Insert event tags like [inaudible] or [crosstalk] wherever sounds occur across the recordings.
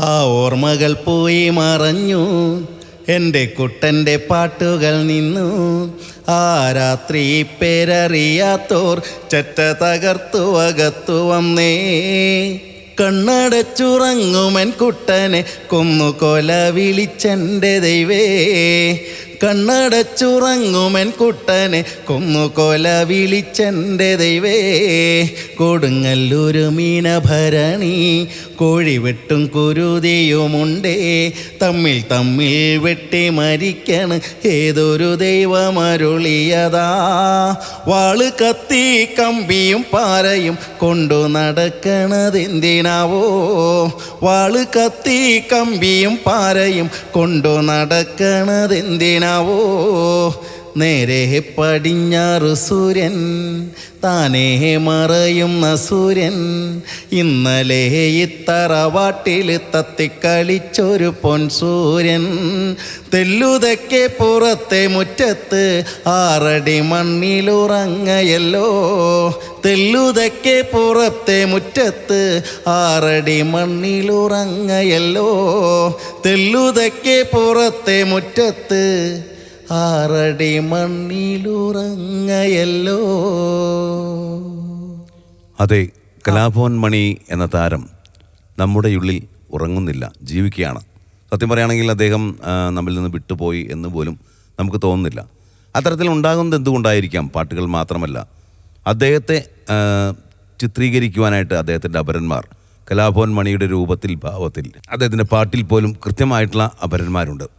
ആ ഓർമ്മകൾ പോയി മറഞ്ഞു. എന്റെ കുട്ടന്റെ പാട്ടുകൾ നിന്നു. ആ രാത്രി പേരറിയാത്തോർ ചെറ്റ തകർത്തു അകത്തു വന്നേ. കണ്ണടച്ചുറങ്ങുമൻ കുട്ടനെ കൊന്നു കൊല വിളിച്ചെന്റെ ദൈവേ. കണ്ണടച്ചുറങ്ങുമൻ കുട്ടനെ. കൊന്നുകൊല വിളിച്ചെന്റെ ദൈവേ കൊടുങ്ങല്ലൊരു മീനഭരണി. കോഴി വെട്ടും കുരുതിയുമുണ്ടേ തമ്മിൽ തമ്മിൽ വെട്ടി മരിക്കണ്. ഏതൊരു ദൈവമരുളിയതാ. വാൾ കത്തി കമ്പിയും പാരയും കൊണ്ടു നടക്കണതെന്തിനാവോ. വാൾ കത്തി കമ്പിയും പാരയും കൊണ്ടു നടക്കണതെന്തിനാവോ നേരെ പടിഞ്ഞാറ് സൂര്യൻ താനേ മറയുന്ന സൂര്യൻ. ഇന്നലെ ഇത്തറവാട്ടിൽ തത്തിക്കളിച്ചൊരു പൊൻ സൂര്യൻ. തെല്ലുതക്കെ പുറത്തെ മുറ്റത്ത് ആറടി മണ്ണിലുറങ്ങയല്ലോ. തെല്ലുതക്കെ പുറത്തെ മുറ്റത്ത് ആറടി മണ്ണിലുറങ്ങയല്ലോ. തെല്ലുതക്കെ പുറത്തെ മുറ്റത്ത് ആറടി മണ്ണിലുറങ്ങയല്ലോ. അതെ കലാഭവൻ മണി എന്ന താരം നമ്മുടെ ഉള്ളിൽ ഉറങ്ങുന്നില്ല ജീവിക്കുകയാണ്. സത്യം പറയുകയാണെങ്കിൽ അദ്ദേഹം നമ്മിൽ നിന്ന് വിട്ടുപോയി എന്ന് പോലും നമുക്ക് തോന്നുന്നില്ല. അത്തരത്തിൽ ഉണ്ടാകുന്നത് എന്തുകൊണ്ടായിരിക്കാം? പാട്ടുകൾ മാത്രമല്ല. അദ്ദേഹത്തെ ചിത്രീകരിക്കുവാനായിട്ട് അദ്ദേഹത്തിന്റെ അപരന്മാർ കലാഭവൻ മണിയുടെ രൂപത്തിൽ ഭാവത്തിൽ അദ്ദേഹത്തിന്റെ പാട്ടിൽ പോലും കൃത്യമായിട്ടുള്ള അപരന്മാരുണ്ട്.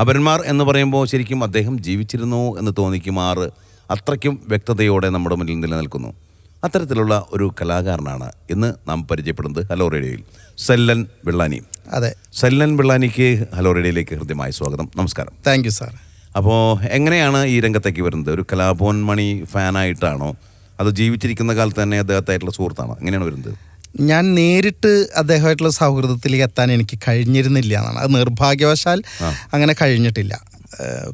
അപരന്മാർ എന്ന് പറയുമ്പോൾ ശരിക്കും അദ്ദേഹം ജീവിച്ചിരുന്നു എന്ന് തോന്നിക്കുമാർ അത്രയ്ക്കും വ്യക്തതയോടെ നമ്മുടെ മുന്നിൽ നിലനിൽക്കുന്നു. അത്തരത്തിലുള്ള ഒരു കലാകാരനാണ് ഇന്ന് നാം പരിചയപ്പെടുന്നത് ഹലോ റേഡിയോയിൽ. സെല്ലൻ വെള്ളാനി. അതെ. സെല്ലൻ വെള്ളാനിക്ക് ഹലോ റേഡിയോയിലേക്ക് ഹൃദ്യമായ സ്വാഗതം. നമസ്കാരം. താങ്ക് യു സാർ അപ്പോൾ എങ്ങനെയാണ് ഈ രംഗത്തേക്ക് വരുന്നത്? ഒരു കലാഭവൻ മണി ഫാനായിട്ടാണോ? അത് ജീവിച്ചിരിക്കുന്ന കാലത്ത് തന്നെ അദ്ദേഹത്തായിട്ടുള്ള സുഹൃത്താണോ? എങ്ങനെയാണ് വരുന്നത്? ഞാൻ നേരിട്ട് അദ്ദേഹമായിട്ടുള്ള സൗഹൃദത്തിലേക്ക് എത്താൻ എനിക്ക് കഴിഞ്ഞിരുന്നില്ല എന്നാണ്. അത് നിർഭാഗ്യവശാൽ അങ്ങനെ കഴിഞ്ഞിട്ടില്ല.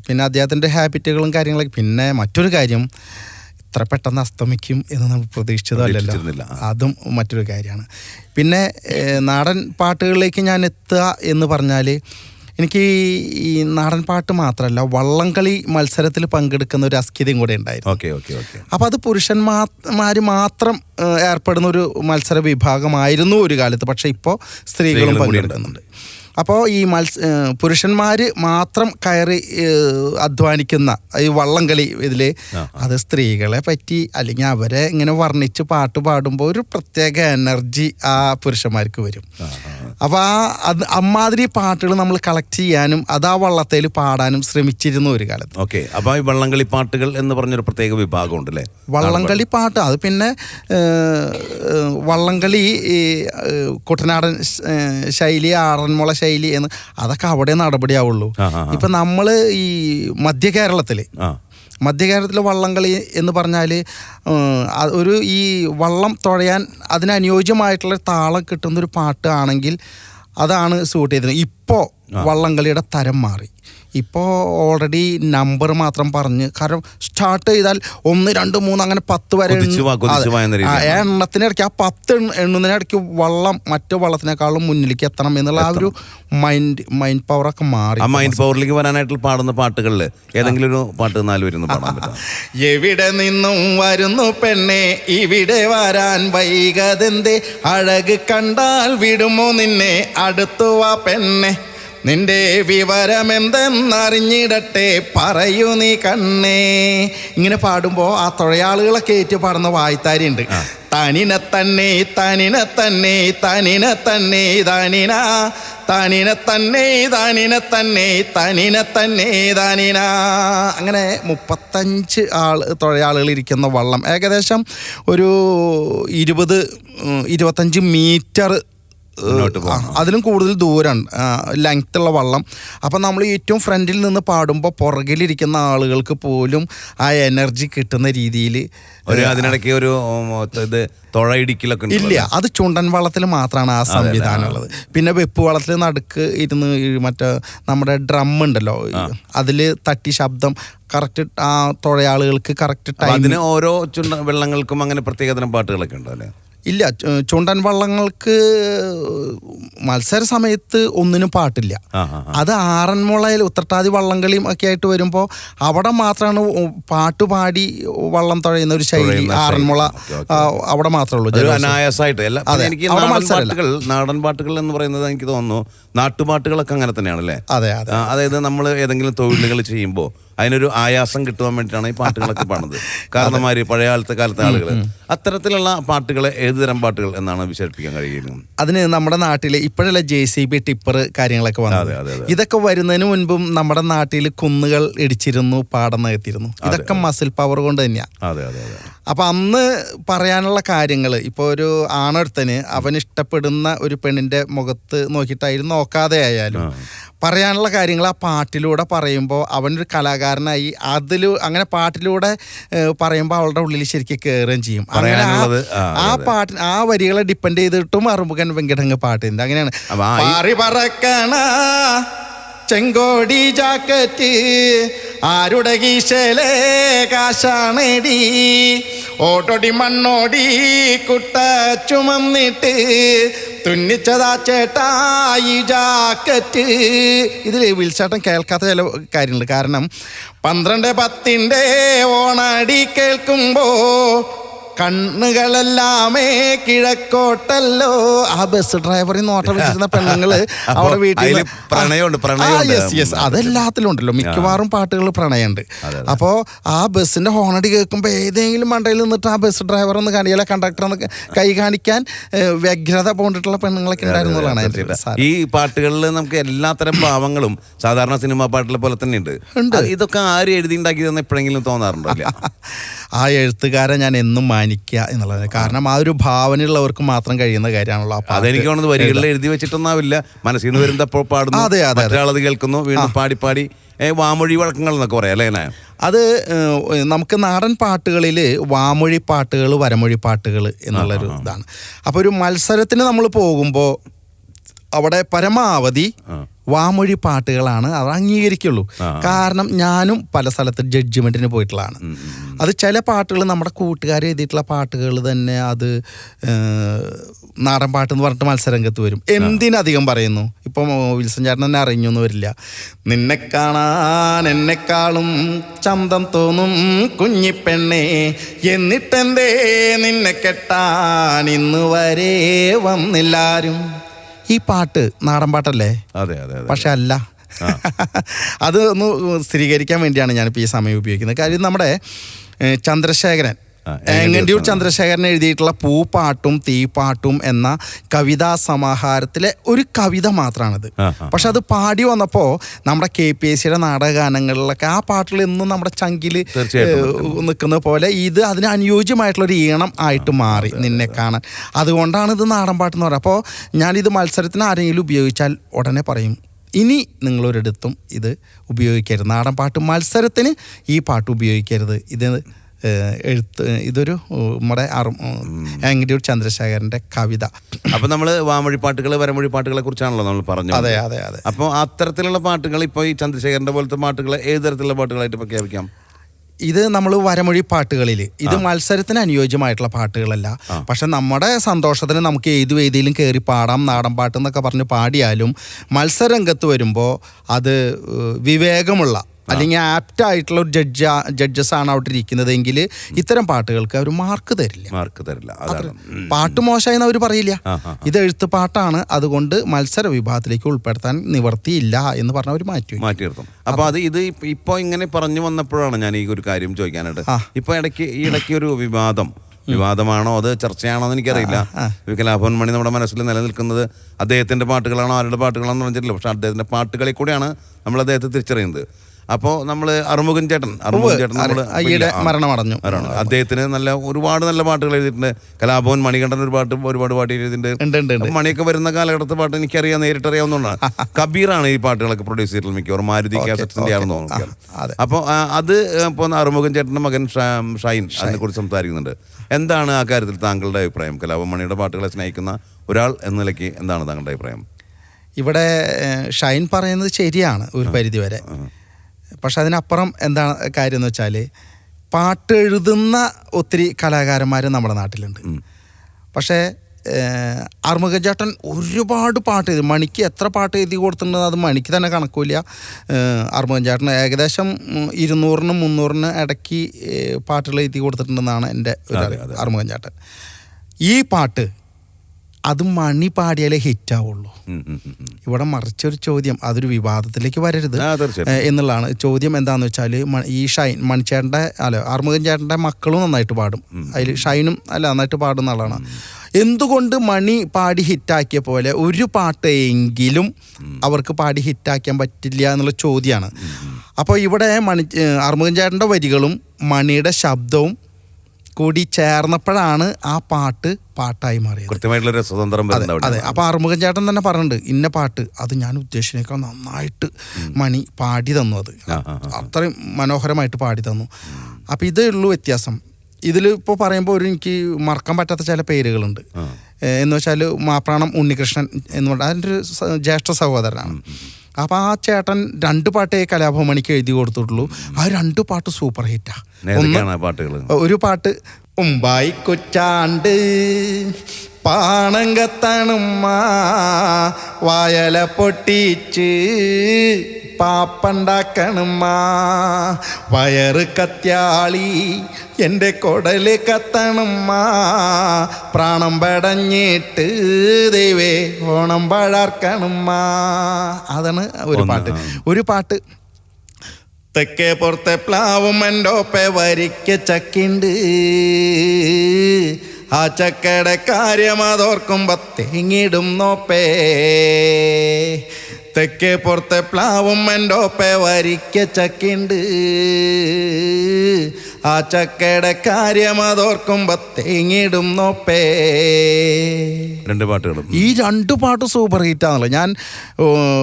പിന്നെ അദ്ദേഹത്തിന്റെ ഹാബിറ്റുകളും കാര്യങ്ങളൊക്കെ പിന്നെ മറ്റൊരു കാര്യം ഇത്ര പെട്ടെന്ന് അസ്തമിക്കും എന്ന് നമ്മൾ പ്രതീക്ഷിച്ചതല്ലല്ലോ. അതും മറ്റൊരു കാര്യമാണ്. പിന്നെ നാടൻ പാട്ടുകളിലേക്ക് ഞാൻ എത്തുക എന്ന് പറഞ്ഞാൽ എനിക്ക് ഈ നാടൻ പാട്ട് മാത്രമല്ല വള്ളംകളി മത്സരത്തിൽ പങ്കെടുക്കുന്ന ഒരു അസ്കിതയും കൂടെ ഉണ്ടായിരുന്നു. Okay okay okay. അപ്പോൾ അത് പുരുഷന്മാർ മാത്രം ഏർപ്പെടുന്ന ഒരു മത്സര വിഭാഗമായിരുന്നു ഒരു കാലത്ത്. പക്ഷേ ഇപ്പോൾ സ്ത്രീകളും പങ്കെടുക്കുന്നുണ്ട്. അപ്പോൾ ഈ മത്സ പുരുഷന്മാർ മാത്രം കയറി അധ്വാനിക്കുന്ന ഈ വള്ളംകളി ഇതിൽ അത് സ്ത്രീകളെ പറ്റി അല്ലെങ്കിൽ അവരെ ഇങ്ങനെ വർണിച്ച് പാട്ട് പാടുമ്പോൾ ഒരു പ്രത്യേക എനർജി ആ പുരുഷന്മാർക്ക് വരും. അപ്പോൾ ആ അത് അമ്മാതിരി പാട്ടുകൾ നമ്മൾ കളക്ട് ചെയ്യാനും അത് ആ വള്ളത്തേൽ പാടാനും ശ്രമിച്ചിരുന്നു ഒരു കാലത്ത്. ഓക്കെ അപ്പൊ ഈ വള്ളംകളി പാട്ടുകൾ എന്ന് പറഞ്ഞൊരു പ്രത്യേക വിഭാഗം ഉണ്ട് അല്ലേ വള്ളംകളി പാട്ട്. അത് പിന്നെ വള്ളംകളി കുട്ടനാടൻ ശൈലി ആറന്മുള ശൈലി എന്ന് അതൊക്കെ അവിടെ നടപടിയാവുള്ളൂ. ഇപ്പൊ നമ്മൾ ഈ മധ്യ കേരളത്തിൽ ആ മധ്യ കേരളത്തിലെ വള്ളംകളി എന്ന് പറഞ്ഞാൽ ഒരു ഈ വള്ളം തുഴയാൻ അതിനനുയോജ്യമായിട്ടുള്ള താളം കിട്ടുന്ന ഒരു പാട്ട് ആണെങ്കിൽ അതാണ് സൂട്ട് ചെയ്തത് ഇപ്പോൾ വള്ളംകളിയുടെ തരം മാറി. ഇപ്പോൾ ഓൾറെഡി നമ്പർ മാത്രം പറഞ്ഞ് കാരണം സ്റ്റാർട്ട് ചെയ്താൽ ഒന്ന് രണ്ട് മൂന്ന് അങ്ങനെ പത്ത് വരെ. എണ്ണത്തിനിടയ്ക്ക് ആ പത്ത് എണ്ണ- എണ്ണുന്നതിനിടയ്ക്ക് വള്ളം മറ്റു വള്ളത്തിനേക്കാളും മുന്നിലേക്ക് എത്തണം എന്നുള്ള ആ ഒരു മൈൻഡ് മൈൻഡ് പവറൊക്കെ മാറി. ആ മൈൻഡ് പവറിലേക്ക് വരാനായിട്ട് പാടുന്ന പാട്ടുകളിൽ ഏതെങ്കിലും ഒരു പാട്ട് നാല് വരുന്നു [laughs] എവിടെ നിന്നും വരുന്നു പെണ്ണെ ഇവിടെ വരാൻ വൈകതെന്തേ? അഴക് കണ്ടാൽ വിടുമോ നിന്നെ? അടുത്തുവാ പെണ്ണെ. നിന്റെ വിവരമെന്തെന്നറിഞ്ഞിടട്ടെ പറയൂ നീ കണ്ണേ. ഇങ്ങനെ പാടുമ്പോൾ ആ തുഴയാളുകളൊക്കെ ഏറ്റു പാടുന്ന വായ്ത്താരി തനിനെ തനിന തന്നെ തനിനെ തന്നെ തനിനെ തന്നെ. തനിന തനിനെ തന്നെ തനിന തന്നെ തനിനെ തന്നെ. അങ്ങനെ മുപ്പത്തഞ്ച് ആൾ തുഴയാളുകൾ ഇരിക്കുന്ന വള്ളം. ഏകദേശം ഒരു ഇരുപത് ഇരുപത്തഞ്ച് മീറ്റർ. അതിലും കൂടുതൽ ദൂരം ലെങ്ത് ഉള്ള വള്ളം. അപ്പം നമ്മൾ ഏറ്റവും ഫ്രണ്ടിൽ നിന്ന് പാടുമ്പോൾ പുറകിലിരിക്കുന്ന ആളുകൾക്ക് പോലും ആ എനർജി കിട്ടുന്ന രീതിയിൽ ഒരു അതിനിടയ്ക്ക് ഒരു ഇത് തുഴയിടിക്കലൊക്കെ ഇല്ല അത് ചുണ്ടൻ വള്ളത്തിൽ മാത്രമാണ് ആ സംവിധാനം ഉള്ളത്. പിന്നെ വെപ്പ് വള്ളത്തിൽ നടുക്ക് ഇരുന്ന് മറ്റേ നമ്മുടെ ഡ്രം ഉണ്ടല്ലോ അതിൽ തട്ടി ശബ്ദം കറക്റ്റ് ആ തുഴയാളുകൾക്ക് കറക്റ്റ് ടൈം അതിന് ഓരോ ചുണ്ടൻ വെള്ളങ്ങൾക്കും അങ്ങനെ പ്രത്യേകതരം പാട്ടുകളൊക്കെ ഉണ്ട് അല്ലേ? ഇല്ല ചുണ്ടൻ വള്ളങ്ങൾക്ക് മത്സര സമയത്ത് ഒന്നിനും പാട്ടില്ല. അത് ആറന്മുളയിൽ ഉത്രട്ടാതി വള്ളംകളിയും ഒക്കെ ആയിട്ട് വരുമ്പോൾ അവിടെ മാത്രമാണ് പാട്ട് പാടി വള്ളം തുഴയുന്ന ഒരു ശൈലി. ആറന്മുള അവിടെ മാത്രമേ ഉള്ളൂ. അനായാസമായിട്ട് പാട്ടുകൾ നാടൻ പാട്ടുകൾ എന്ന് പറയുന്നത് എനിക്ക് തോന്നുന്നു നാട്ടുപാട്ടുകളൊക്കെ അങ്ങനെ തന്നെയാണ് അല്ലേ അതെ അതായത് നമ്മൾ ഏതെങ്കിലും തൊഴിലുകൾ ചെയ്യുമ്പോൾ അതിനൊരു ആയാസം കിട്ടുവാൻ വേണ്ടിയിട്ടാണ് ഈ പാട്ടുകളൊക്കെ പാടുന്നത്. [laughs] കാരണമാര് പഴയ കാലത്തെ കാലത്തെ ആളുകൾ അത്തരത്തിലുള്ള പാട്ടുകളെ ഏതുതരം പാട്ടുകൾ എന്നാണ് വിശേഷിപ്പിക്കാൻ കഴിയുന്നത്? അതിന് നമ്മുടെ നാട്ടിൽ ഇപ്പോഴല്ല ജെ സി ബി ടിപ്പർ കാര്യങ്ങളൊക്കെ വന്നത്. ഇതൊക്കെ വരുന്നതിന് മുൻപും നമ്മുടെ നാട്ടിൽ കുന്നുകൾ ഇടിച്ചിരുന്നു പാടം നികത്തിയിരുന്നു. ഇതൊക്കെ മസിൽ പവർ കൊണ്ട് തന്നെയാണ് അതെ അതെ അതെ. അപ്പം അന്ന് പറയാനുള്ള കാര്യങ്ങൾ ഇപ്പോൾ ഒരു ആണൊരുത്തന് അവൻ ഇഷ്ടപ്പെടുന്ന ഒരു പെണ്ണിന്റെ മുഖത്ത് നോക്കിയിട്ടായിരുന്നു നോക്കാതെ ആയാലും പറയാനുള്ള കാര്യങ്ങൾ ആ പാട്ടിലൂടെ പറയുമ്പോൾ അവനൊരു കലാകാരനായി അതിൽ അങ്ങനെ പാട്ടിലൂടെ പറയുമ്പോൾ അവളുടെ ഉള്ളിൽ ശരിക്കും കയറുകയും ചെയ്യും. അങ്ങനെ ആ- പറയാനുള്ളത്, ആ, വരികളെ ഡിപ്പെൻഡ് ചെയ്തിട്ടും അറുമുഖൻ വെങ്കിടങ്ങ് പാട്ടുണ്ട് അങ്ങനെയാണ് പറക്കണ ചെങ്കോടി ജാക്കറ്റ് ആരുടെ കീശലെ കാശാണടി? ഓട്ടോടി മണ്ണോടി കുട്ട ചുമന്നിട്ട് തുന്നിച്ചതാ ചേട്ടാ ഈ ജാക്കറ്റ്. ഇതിൽ വിളിച്ചേട്ടൻ കേൾക്കാത്ത ചില കാര്യങ്ങളുണ്ട്. കാരണം പന്ത്രണ്ട് പത്തിന്റെ ഓണടി കേൾക്കുമ്പോ കണ്ണുകളെല്ലാമേ കിഴക്കോട്ടല്ലോ. ആ ബസ് ഡ്രൈവറിൽ നിന്ന് ഓട്ടം വെച്ചിരുന്ന പെണ്ണുങ്ങൾ [laughs] അവിടെ വീട്ടിൽ പ്രണയമുണ്ട്, പ്രണയം യെസ് യെസ് അതെല്ലാത്തിലും ഉണ്ടല്ലോ മിക്കവാറും പാട്ടുകൾ പ്രണയമുണ്ട്. അപ്പോൾ ആ ബസ്സിന്റെ ഹോണടി കേൾക്കുമ്പോൾ ഏതെങ്കിലും മണ്ടയിൽ നിന്നിട്ട് ആ ബസ് ഡ്രൈവർ ഒന്ന് കാണിയാലോ കണ്ടക്ടർ ഒന്ന് കൈ കാണിക്കാൻ വ്യഗ്രത പോണ്ടിട്ടുള്ള പെണ്ണുങ്ങളൊക്കെ ഉണ്ടായിരുന്നുള്ളതാണ് അതിന്റെ ഈ പാട്ടുകളിൽ നമുക്ക് എല്ലാത്തരം ഭാവങ്ങളും സാധാരണ സിനിമാ പാട്ടിലെ പോലെ തന്നെ ഉണ്ട്. ഇതൊക്കെ ആര് എഴുതി ഉണ്ടാക്കിയതെന്ന് എപ്പോഴെങ്കിലും തോന്നാറുണ്ടോ [laughs] ആ എഴുത്തുകാരെ ഞാൻ എന്നും മാനിക്കുക എന്നുള്ളത്. കാരണം ആ ഒരു ഭാവനയുള്ളവർക്ക് മാത്രം കഴിയുന്ന കാര്യമാണല്ലോ അതെനിക്ക് തോന്നുന്നത് വരികളിൽ എഴുതി. വെച്ചിട്ടൊന്നാവില്ല. മനസ്സിൽ നിന്ന് വരുന്നപ്പോൾ പാടുന്നു. അതെ, അതെ. മറ്റൊരാളത് കേൾക്കുന്നു. വീണ്ടും പാടി പാടി. വാമൊഴി വഴക്കങ്ങൾ എന്നൊക്കെ പറയാം അല്ലേ? അത് നമുക്ക് നാടൻ പാട്ടുകളിൽ വാമൊഴി പാട്ടുകൾ വരമൊഴി പാട്ടുകൾ എന്നുള്ളൊരു ഇതാണ്. അപ്പോൾ ഒരു മത്സരത്തിന് നമ്മൾ പോകുമ്പോൾ അവിടെ പരമാവധി വാമൊഴി പാട്ടുകളാണ് അത് അംഗീകരിക്കുള്ളൂ. കാരണം ഞാനും പല സ്ഥലത്ത് ജഡ്ജ്മെന്റിന് പോയിട്ടുള്ളതാണ്. അത് ചില പാട്ടുകൾ നമ്മുടെ കൂട്ടുകാർ എഴുതിയിട്ടുള്ള പാട്ടുകൾ തന്നെ അത് നാടൻ പാട്ട് എന്ന് പറഞ്ഞിട്ട് മത്സരംഗത്ത് വരും. എന്തിനധികം പറയുന്നു? ഇപ്പം വിൽസൺ ചേട്ടൻ തന്നെ അറിഞ്ഞൊന്നും വരില്ല. നിന്നെ കാണാൻ എന്നെക്കാളും ചന്തം തോന്നും കുഞ്ഞിപ്പെണ്ണേ എന്നിട്ടെന്തേ നിന്നെ കെട്ടാൻ ഇന്ന് വരെ വന്നില്ലാരും? ഈ പാട്ട് നാടൻ പാട്ടല്ലേ? അതെ അതെ പക്ഷെ അല്ല. [laughs] അത് ഒന്ന് സ്ഥിരീകരിക്കാൻ വേണ്ടിയാണ് ഞാനിപ്പോൾ ഈ സമയം ഉപയോഗിക്കുന്നത്. കാര്യം നമ്മുടെ ചന്ദ്രശേഖരൻ. ഏങ്ങണ്ടിയൂർ ചന്ദ്രശേഖരൻ എഴുതിയിട്ടുള്ള പൂപ്പാട്ടും തീപ്പാട്ടും എന്ന കവിതാ സമാഹാരത്തിലെ ഒരു കവിത മാത്രമാണിത്. പക്ഷെ അത് പാടി വന്നപ്പോൾ നമ്മുടെ കെ പി എസ് സിയുടെ നാടകഗാനങ്ങളിലൊക്കെ ആ പാട്ടിൽ ഇന്നും നമ്മുടെ ചങ്കിൽ നിൽക്കുന്ന പോലെ ഇത് അതിന് അനുയോജ്യമായിട്ടുള്ള ഒരു ഈണം ആയിട്ട് മാറി നിന്നെ കാണാൻ. അതുകൊണ്ടാണ് ഇത് നാടൻ പാട്ട് എന്ന് പറയുന്നത്. അപ്പോൾ ഞാനിത് മത്സരത്തിന് ആരെങ്കിലും ഉപയോഗിച്ചാൽ ഉടനെ പറയും. ഇനി നിങ്ങളൊരിടത്തും ഇത് ഉപയോഗിക്കരുത്. നാടൻ പാട്ട് മത്സരത്തിന് ഈ പാട്ട് ഉപയോഗിക്കരുത്. ഇത് എഴുത്ത് ഇതൊരു നമ്മുടെ ആംഗിരിയൂർ ചന്ദ്രശേഖരന്റെ കവിത. അപ്പൊ നമ്മൾ വാമൊഴി പാട്ടുകൾ വരമൊഴി പാട്ടുകളെ കുറിച്ചാണല്ലോ നമ്മൾ പറഞ്ഞത്. അതെ അതെ അതെ. അപ്പോൾ അത്തരത്തിലുള്ള പാട്ടുകൾ ഇപ്പോൾ ഈ ചന്ദ്രശേഖരന്റെ പോലത്തെ പാട്ടുകൾ ഏത് തരത്തിലുള്ള പാട്ടുകളായിട്ട് പ്രഖ്യാപിക്കാം? ഇത് നമ്മൾ വരമൊഴി പാട്ടുകളിൽ ഇത് മത്സരത്തിന് അനുയോജ്യമായിട്ടുള്ള പാട്ടുകളല്ല. പക്ഷെ നമ്മുടെ സന്തോഷത്തിന് നമുക്ക് ഏത് വേദിയിലും കയറി പാടാം നാടൻ പാട്ട് എന്നൊക്കെ പറഞ്ഞ് പാടിയാലും മത്സരരംഗത്ത് വരുമ്പോൾ അത് വിവേകമുള്ള അല്ലെങ്കിൽ ആപ്റ്റ് ആയിട്ടുള്ള ഒരു ജഡ്ജ ജഡ്ജസ് ആണ് അവിടെ ഇരിക്കുന്നതെങ്കിൽ ഇത്തരം പാട്ടുകൾക്ക് അവർ മാർക്ക് തരില്ല. മാർക്ക് തരില്ല. പാട്ട് മോശമായെന്ന് അവർ പറയില്ല. ഇത് എഴുത്ത് പാട്ടാണ്. അതുകൊണ്ട് മത്സര വിഭാഗത്തിലേക്ക് ഉൾപ്പെടുത്താൻ നിവർത്തിയില്ല എന്ന് പറഞ്ഞ അവർ മാറ്റി. മാറ്റി നിർത്തും. അപ്പൊ അത് ഇത് ഇപ്പ- ഇങ്ങനെ പറഞ്ഞു വന്നപ്പോഴാണ് ഞാൻ ഈ ഒരു കാര്യം ചോദിക്കാനായിട്ട്. ഇപ്പൊ ഇടയ്ക്ക് ഈ ഇടയ്ക്ക് ഒരു വിവാദം. വിവാദമാണോ അത് ചർച്ചയാണോ എന്ന് എനിക്കറിയില്ല വികലാഭവൻ മണി നമ്മുടെ മനസ്സിൽ നിലനിൽക്കുന്നത് അദ്ദേഹത്തിന്റെ പാട്ടുകളാണോ ആരുടെ പാട്ടുകളാണോ എന്ന് പറഞ്ഞിട്ടില്ല. പക്ഷെ അദ്ദേഹത്തിന്റെ പാട്ടുകളിൽ കൂടെയാണ് നമ്മൾ അദ്ദേഹത്തെ തിരിച്ചറിയുന്നത്. അപ്പോൾ നമ്മൾ അറുമുഖൻ ചേട്ടൻ അറുമുഖൻ ചേട്ടൻ നമ്മൾ ഈയിടെ മരണമടഞ്ഞു. അദ്ദേഹത്തിന് നല്ല ഒരുപാട് നല്ല പാട്ടുകൾ എഴുതിയിട്ടുണ്ട്. കലാഭവൻ മണികണ്ഠൻ ഒരു പാട്ട് ഒരുപാട് പാട്ട് എഴുതിയിട്ടുണ്ട്. മണിയൊക്കെ വരുന്ന കാലഘട്ടത്തെ പാട്ട് എനിക്കറിയാം നേരിട്ട് അറിയാവുന്നതാണ് [laughs] കബീറാണ് ഈ പാട്ടുകളൊക്കെ പ്രൊഡ്യൂസ് ചെയ്തിട്ടുള്ള മിക്കവാറും. മാരുതി കാസറ്റ്സിന്റെ ആണെന്ന് തോന്നുന്നു അതെ. അപ്പോൾ അത് ഇപ്പോൾ അറുമുഖൻ ചേട്ടന്റെ മകൻ ഷൈൻ അതിനെക്കുറിച്ച് സംസാരിക്കുന്നുണ്ട്. എന്താണ് ആ കാര്യത്തിൽ താങ്കളുടെ അഭിപ്രായം? കലാഭവൻ മണിയുടെ പാട്ടുകളെ സ്നേഹിക്കുന്ന ഒരാൾ എന്ന നിലയ്ക്ക് എന്താണ് താങ്കളുടെ അഭിപ്രായം? ഇവിടെ ഷൈൻ പറയുന്നത് ശരിയാണ് ഒരു പരിധി വരെ പക്ഷെ അതിനപ്പുറം എന്താണ് കാര്യം എന്ന് വെച്ചാൽ പാട്ട് എഴുതുന്ന ഒത്തിരി കലാകാരന്മാർ നമ്മുടെ നാട്ടിലുണ്ട്. പക്ഷേ അർമുഖചേട്ടൻ ഒരുപാട് പാട്ട് എഴുതി മണിക്ക് എത്ര പാട്ട് എഴുതി കൊടുത്തിട്ടുണ്ടെന്ന് അത് മണിക്ക് തന്നെ കണക്കൂല അർമുഖചേട്ടൻ ഏകദേശം ഇരുന്നൂറിന് മുന്നൂറിന് ഇടയ്ക്ക് പാട്ടുകൾ എഴുതി കൊടുത്തിട്ടുണ്ടെന്നാണ് എന്റെ ഒരു അറിവ്. ഈ പാട്ട് അത് മണി പാടിയാലേ ഉം, ഉം. ഇവിടെ മറിച്ചൊരു ചോദ്യം അതൊരു വിവാദത്തിലേക്ക് വരരുത്. എന്നുള്ളതാണ്. ചോദ്യം എന്താന്ന് വെച്ചാൽ ഈ ഷൈൻ മണിച്ചേട്ടന്റെ അല്ല ആർമുഖൻ ചേട്ടന്റെ മക്കളും നന്നായിട്ട് പാടും. അതിൽ ഷൈനും അല്ല നന്നായിട്ട് പാടും എന്നുള്ളതാണ് എന്തുകൊണ്ട് മണി പാടി ഹിറ്റാക്കിയ പോലെ ഒരു പാട്ട് എങ്കിലും അവർക്ക് പാടി ഹിറ്റാക്കാൻ പറ്റില്ല എന്നുള്ള ചോദ്യമാണ് അപ്പോൾ ഇവിടെ മണി അർമുഖൻ ചേട്ടന്റെ വരികളും മണിയുടെ ശബ്ദവും കൂടി ചേർന്നപ്പോഴാണ് ആ പാട്ട് പാട്ടായി മാറിയത്. കൃത്യമായിട്ടുള്ള ഒരു സ്വതന്ത്രം അതെ അതെ. അപ്പോൾ അപ്പൊ അറുമുഖൻ ചേട്ടൻ തന്നെ പറഞ്ഞിട്ടുണ്ട് ഇന്ന പാട്ട് അത് ഞാൻ ഉദ്ദേശിച്ചതിനേക്കാൾ നന്നായിട്ട് മണി പാടി തന്നു അത്. അത്രയും മനോഹരമായിട്ട് പാടി തന്നു. അപ്പൊ ഇതേ ഉള്ളൂ വ്യത്യാസം. ഇതിൽ ഇപ്പോൾ പറയുമ്പോൾ ഒരു എനിക്ക് മറക്കാൻ പറ്റാത്ത ചില പേരുകളുണ്ട്. എന്ന് വെച്ചാൽ മാപ്രാണം ഉണ്ണികൃഷ്ണൻ എന്ന് പറഞ്ഞാൽ അതിന്റെ ഒരു ജ്യേഷ്ഠ സഹോദരനാണ്. അപ്പോൾ ആ ചേട്ടൻ രണ്ട് പാട്ടേ കലാഭവമണിക്ക് എഴുതി കൊടുത്തിട്ടുള്ളൂ. ആ രണ്ട് പാട്ട് സൂപ്പർ ഹിറ്റാണ് ഏതൊക്കെയാണ് പാട്ടുകൾ. ഒരു പാട്ട്. ഉമ്പായി കൊച്ചാണ്ട് പാണം കത്തണുമ്മ വായല പൊട്ടിച്ച് പാപ്പണ്ടാക്കണുമ്മ വയറ് കത്യാളി എന്റെ കൊടൽ കത്തണുമ്മ പ്രാണം പടഞ്ഞിട്ട് ദൈവേ ഓണം പഴർക്കണുമ്മ. അതാണ് ഒരു പാട്ട്. ഒരു പാട്ട് തെക്കേ പുറത്തെ പ്ലാവും എന്റെ വരിക്ക ചക്കിണ്ട്. ആ ചക്കയുടെ കാര്യം അതോർക്കുമ്പോ തേങ്ങിടും നോപ്പേ. തെക്കേ പുറത്തെ പ്ലാവും എന്റെ വരിക്ക ചക്കിണ്ട്. ആ ചക്കയുടെ കാര്യം അതോർക്കുമ്പോ തേങ്ങിടും നോപ്പേ. രണ്ട് പാട്ടുകളും. ഈ രണ്ട് പാട്ട് സൂപ്പർ ഹിറ്റാണല്ലോ. ഞാൻ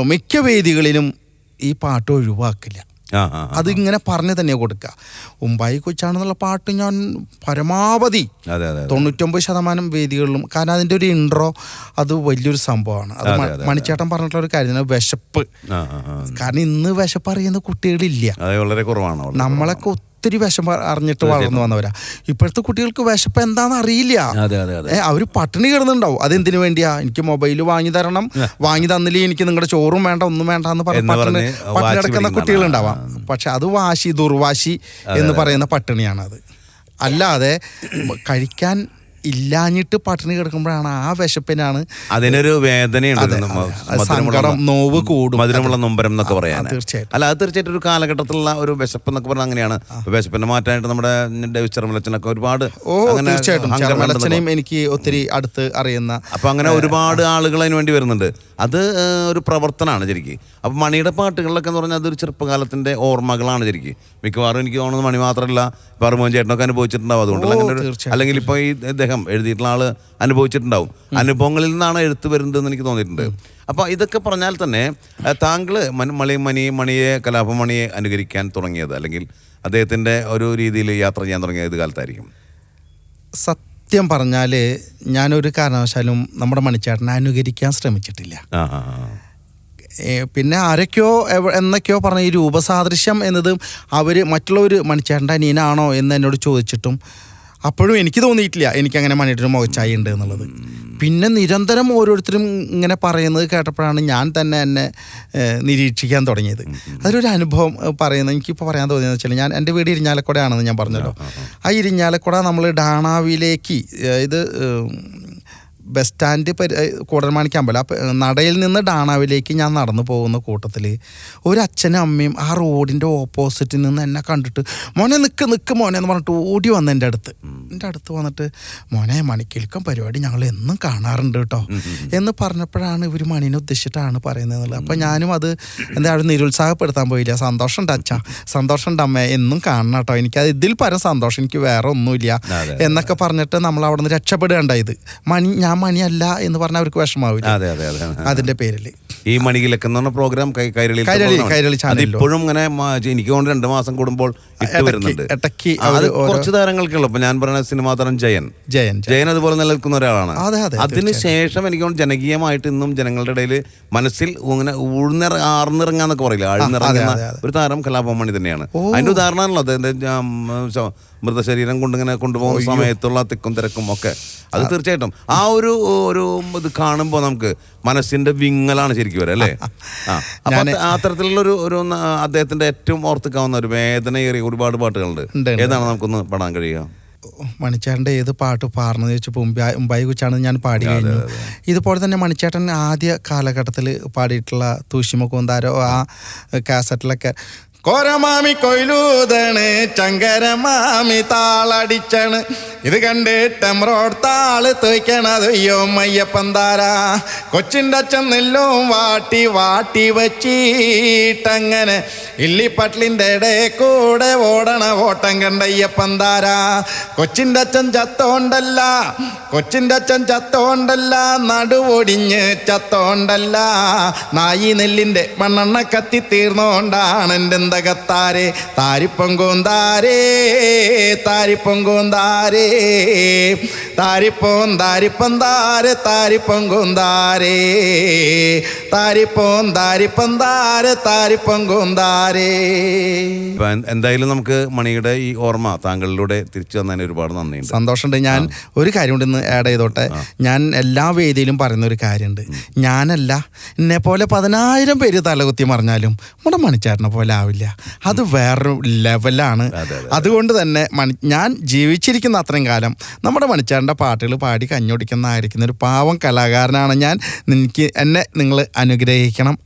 മിക്ക വേദികളിലും ഈ പാട്ട് ഒഴിവാക്കില്ല. അതിങ്ങനെ പറഞ്ഞു തന്നെ കൊടുക്കുക ഉമ്പായി കൊച്ചാണെന്നുള്ള പാട്ട് ഞാൻ പരമാവധി. തൊണ്ണൂറ്റൊമ്പത് ശതമാനം വേദികളിലും കാരണം അതിന്റെ ഒരു ഇൻട്രോ അത് വലിയൊരു സംഭവമാണ്. അത് മണിച്ചേട്ടൻ പറഞ്ഞിട്ടുള്ള ഒരു കാര്യം വിശപ്പ്. കാരണം ഇന്ന് വിശപ്പ് അറിയുന്ന കുട്ടികളില്ല. നമ്മളൊക്കെ ഒത്തിരി വിശപ്പ് അറിഞ്ഞിട്ട് വളർന്നു വന്നവരാ. ഇപ്പോഴത്തെ കുട്ടികൾക്ക് വിശപ്പ് എന്താണെന്ന് അറിയില്ല. അവർ പട്ടിണി കിടന്നുണ്ടാവും. അതെന്തിനു വേണ്ടിയാ? എനിക്ക് മൊബൈൽ വാങ്ങി തരണം. വാങ്ങി തന്നില്ലേ എനിക്ക് നിങ്ങളുടെ ചോറും വേണ്ട ഒന്നും വേണ്ട എന്ന് പറഞ്ഞ് പട്ടിണി പട്ടിണി കിടക്കുന്ന. കുട്ടികളുണ്ടാവാം. പക്ഷെ അത് വാശി ദുർവാശി എന്ന് പറയുന്ന പട്ടിണിയാണ് അത് അല്ലാതെ കഴിക്കാൻ ഇല്ലാഞ്ഞിട്ട് പട്ടിണി കിടക്കുമ്പോഴാണ് ആ വിശപ്പിനാണ് അതിനൊരു വേദനയുണ്ട് സങ്കടം, നോവ് കൂടും. മധുരമുള്ള നൊമ്പരം എന്നൊക്കെ പറയാൻ തീർച്ചയായിട്ടും. അല്ല അത് തീർച്ചയായിട്ടും ഒരു കാലഘട്ടത്തിലുള്ള ഒരു വിശപ്പ് എന്നൊക്കെ പറഞ്ഞാൽ അങ്ങനെയാണ്. വിശപ്പിനെ മാറ്റാനായിട്ട് നമ്മുടെ ഡേവിസ് ചെറുമലച്ചനൊക്കെ ഒരുപാട് ഓ തീർച്ചയായിട്ടും. ചെറുമലച്ചനെയും എനിക്ക് ഒത്തിരി അടുത്ത് അറിയുന്ന അപ്പൊ അങ്ങനെ ഒരുപാട് ആളുകൾ അതിന് വേണ്ടി വരുന്നുണ്ട്. അത് ഒരു പ്രവർത്തനമാണ് ശരിക്കും. അപ്പൊ മണിയുടെ പാട്ടുകളിലൊക്കെ എന്ന് പറഞ്ഞാൽ അതൊരു ചെറുപ്പകാലത്തിന്റെ ഓർമ്മകളാണ് ശരിക്കും. മിക്കവാറും എനിക്ക് തോന്നുന്നത് മണി മാത്രമല്ല പറമോൻ ചേട്ടനൊക്കെ അനുഭവിച്ചിട്ടുണ്ടാവും. അതുകൊണ്ടല്ല അങ്ങനെ അല്ലെങ്കിൽ ഇപ്പൊ ഈ ഇദ്ദേഹം എഴുതിയിട്ടുള്ള ആൾ അനുഭവിച്ചിട്ടുണ്ടാവും. അനുഭവങ്ങളിൽ നിന്നാണ് എഴുത്ത് വരുന്നതെന്ന് എനിക്ക് തോന്നിയിട്ടുണ്ട്. അപ്പോൾ ഇതൊക്കെ പറഞ്ഞാൽ തന്നെ താങ്കൾ മണി മണി മണിയെ കലാപമണിയെ അനുകരിക്കാൻ തുടങ്ങിയത് അല്ലെങ്കിൽ അദ്ദേഹത്തിന്റെ ഒരു രീതിയിൽ യാത്ര ചെയ്യാൻ തുടങ്ങിയ ഇത് കാലത്തായിരിക്കും? സത്യം പറഞ്ഞാൽ ഞാനൊരു കാരണവശാലും നമ്മുടെ മണിച്ചേട്ടനെ അനുകരിക്കാൻ ശ്രമിച്ചിട്ടില്ല. പിന്നെ ആരൊക്കെയോ എന്നൊക്കെയോ പറഞ്ഞ ഈ രൂപസാദൃശ്യം എന്നത് അവർ മറ്റുള്ളവർ മണിച്ചേട്ടന്റെ അനിയനാണോ എന്ന് എന്നോട് ചോദിച്ചിട്ടും അപ്പോഴും എനിക്ക് തോന്നിയിട്ടില്ല എനിക്ക് എനിക്കങ്ങനെ മണിയുടെ മുഖച്ചായി ഉണ്ട് എന്നുള്ളത്. പിന്നെ നിരന്തരം ഓരോരുത്തരും ഇങ്ങനെ പറയുന്നത് കേട്ടപ്പോഴാണ് ഞാൻ തന്നെ എന്നെ നിരീക്ഷിക്കാൻ തുടങ്ങിയത്. അതിലൊരു അനുഭവം പറയുന്നത് എനിക്കിപ്പോൾ പറയാൻ തോന്നിയെന്ന് വെച്ചാൽ ഞാൻ എന്റെ വീട് ഇരിഞ്ഞാലക്കുടയാണെന്ന് ഞാൻ പറഞ്ഞല്ലോ. ആ ഇരിഞ്ഞാലക്കുട നമ്മൾ ഡാണാവിലേക്ക് ഇത് ബസ് സ്റ്റാൻഡ് പരി കൂടൽമാണിക്ക് അമ്പലം. നടയിൽ നിന്ന് ഡാണാവിലേക്ക് ഞാൻ നടന്നു പോകുന്ന കൂട്ടത്തിൽ ഒരു അച്ഛനും അമ്മയും ആ റോഡിന്റെ ഓപ്പോസിറ്റിൽ നിന്ന് എന്നെ കണ്ടിട്ട് മോനെ നിൽക്ക് നിൽക്ക് മോനെ എന്ന് പറഞ്ഞിട്ട് ഓടി വന്ന് എന്റെ അടുത്ത്. എന്റെ അടുത്ത് വന്നിട്ട് മോനെ മണിക്കിൽക്കം പരിപാടി ഞങ്ങൾ എന്നും കാണാറുണ്ട് കേട്ടോ എന്ന് പറഞ്ഞപ്പോഴാണ് ഇവർ മണീനെ ഉദ്ദേശിച്ചിട്ടാണ് പറയുന്നത് എന്നുള്ളത് അപ്പം ഞാനും അത് എന്താ അവിടെ നിരുത്സാഹപ്പെടുത്താൻ പോയില്ല. സന്തോഷമുണ്ട് അച്ഛ സന്തോഷമുണ്ട് അമ്മ എന്നും കാണണം കേട്ടോ എനിക്ക് അത് ഇതിൽ പരം സന്തോഷം എനിക്ക് വേറെ ഒന്നുമില്ല എന്നൊക്കെ പറഞ്ഞിട്ട് നമ്മൾ അവിടെ നിന്ന് രക്ഷപ്പെടുകയുണ്ടായത് മണി ഞാൻ മണിയല്ല എന്ന് പറഞ്ഞാൽ അവർക്ക് വിഷമാവില്ല. അതെ അതെ അതെ അതിന്റെ പേരിൽ ഈ മണികിലൊക്കെ എന്ന് പറഞ്ഞ പ്രോഗ്രാം കൈരളി കൈരളി- ഇപ്പോഴും ഇങ്ങനെ എനിക്ക് കൊണ്ട് രണ്ട് മാസം കൂടുമ്പോൾ ഇട്ട് വരുന്നുണ്ട്. അത് കുറച്ച് താരങ്ങൾക്കുള്ളൂ. ഇപ്പൊ ഞാൻ പറഞ്ഞ സിനിമാ താരം ജയൻ. ജയൻ ജയൻ. അതുപോലെ നിലനിൽക്കുന്ന ഒരാളാണ്. അതെ, അതെ, അതിനുശേഷം എനിക്ക് തോന്നുന്നു ജനകീയമായിട്ട് ഇന്നും ജനങ്ങളുടെ ഇടയിൽ മനസ്സിൽ ഇങ്ങനെ ഊഴ്ന്നിറ ആർന്നിറങ്ങാന്നൊക്കെ പറയില്ല? ആഴ്ന്നിറങ്ങുന്ന. ഒരു താരം കലാഭവമണി തന്നെയാണ്. അതിന്റെ ഉദാഹരണമാണല്ലോ. അദ്ദേഹത്തിന്റെ മൃതശരീരം കൊണ്ടിങ്ങനെ കൊണ്ടുപോകുന്ന സമയത്തുള്ള തിക്കും തിരക്കും ഒക്കെ. അത് തീർച്ചയായിട്ടും. ആ ഒരു ഒരു ഇത് കാണുമ്പോൾ നമുക്ക് മനസ്സിന്റെ വിങ്ങലാണ് ശരിക്കും വരെ അല്ലേ? അത്തരത്തിലുള്ള ഒരു ഒരു അദ്ദേഹത്തിന്റെ ഏറ്റവും ഓർത്തിക്കാവുന്ന ഒരു വേദനയേറിയ ഒരുപാട് പാട്ടുകളുണ്ട്. ഏതാണ് നമുക്കൊന്ന് പാടാൻ കഴിയുക? മണിച്ചേട്ടന്റെ ഏത് പാട്ട് പാടുന്നത് ചോദിച്ചപ്പോൾ മുമ്പായി കുച്ചാണ് ഞാൻ പാടി കഴിഞ്ഞു. ഇതുപോലെ തന്നെ മണിച്ചേട്ടൻ ആദ്യ കാലഘട്ടത്തിൽ പാടിയിട്ടുള്ള തൂശിമ കൂന്താരോ ആ. കാസറ്റിലൊക്കെ കോരമാമി കൊയിലൂതണ് ചങ്കരമാമി താളടിച്ചണ്. ഇത് കണ്ടിട്ട് എമ്രോട് താൾ തോയ്ക്കണത് അയ്യോ മയ്യപ്പന്താര. കൊച്ചിന്റെ അച്ഛൻ നെല്ലും വാട്ടി വാട്ടി വച്ചിട്ടങ്ങനെ ഇല്ലിപ്പട്ടിലിന്റെ ഇടേ കൂടെ ഓടണ ഓട്ടം കണ്ടയ്യപ്പന്താര. കൊച്ചിന്റെ അച്ഛൻ ചത്തോണ്ടല്ല കൊച്ചിന്റെ അച്ഛൻ ചത്തോണ്ടല്ല നടുവൊടിഞ്ഞ് ചത്തോണ്ടല്ല. നായി നെല്ലിന്റെ മണ്ണെണ്ണ കത്തി തീർന്നോണ്ടാണ് എന്റെ എന്തകത്താരെ. താരിപ്പൊങ്കോന്താരേ താരിപ്പൊങ്കോന്താരേ താരിപ്പോൻ താരിപ്പന്താരെ താരിപ്പൊങ്കോന്താരേ താരിപ്പോൻ താരിപ്പന്താരെ താരിപ്പൊങ്കോന്താരേ എന്തായാലും നമുക്ക് മണിയുടെ ഈ ഓർമ്മ താങ്കളിലൂടെ തിരിച്ചു തന്നതിന് ഒരുപാട് നന്ദിയുണ്ട്. സന്തോഷമുണ്ട്. ഞാൻ ഒരു കാര്യം ആഡ് ചെയ്തോട്ടെ. ഞാൻ എല്ലാ വേദിയിലും പറയുന്ന ഒരു കാര്യമുണ്ട്. ഞാനല്ല എന്നെ പോലെ പതിനായിരം പേര് തലകുത്തി മറിഞ്ഞാലും നമ്മുടെ മണിച്ചേട്ടനെ പോലെ ആവില്ല. അത് വേറൊരു ലെവലാണ് അതുകൊണ്ട് തന്നെ മണി ഞാൻ ജീവിച്ചിരിക്കുന്ന അത്രയും കാലം നമ്മുടെ മണിച്ചേട്ടന്റെ പാട്ടുകൾ പാടി കഞ്ഞൊടിക്കുന്നതായിരിക്കുന്ന ഒരു പാവം കലാകാരനാണ് ഞാൻ. എനിക്ക് എന്നെ നിങ്ങൾ അനുഗ്രഹിക്കണം.